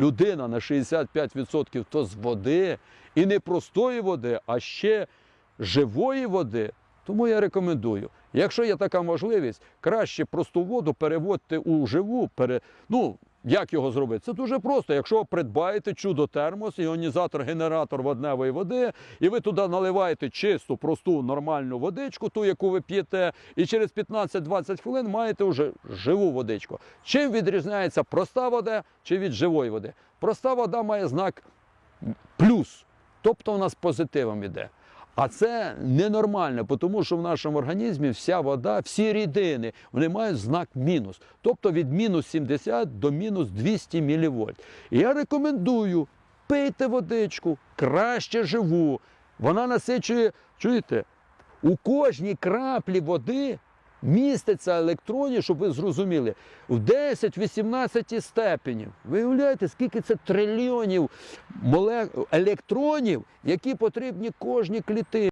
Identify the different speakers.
Speaker 1: людина на 65% то з води, і не простої води, а ще живої води. Тому я рекомендую, якщо є така можливість, краще просту воду переводьте у живу. Пере... Ну, як його зробити? Це дуже просто. Якщо ви придбаєте чудо термос, іонізатор, генератор водневої води, і ви туди наливаєте чисту, просту, нормальну водичку, ту, яку ви п'єте, і через 15-20 хвилин маєте вже живу водичку. Чим відрізняється проста вода чи від живої води? Проста вода має знак плюс, тобто вона з позитивом іде. А це ненормально, тому що в нашому організмі вся вода, всі рідини, вони мають знак мінус. Тобто від мінус 70 до мінус 200 мВ. Я рекомендую пийте водичку, краще живу. Вона насичує, чуєте, у кожній краплі води міститься електронів, щоб ви зрозуміли, в 10-18 степенів. Виявляєте, скільки це трильйонів електронів, які потрібні кожній клітині.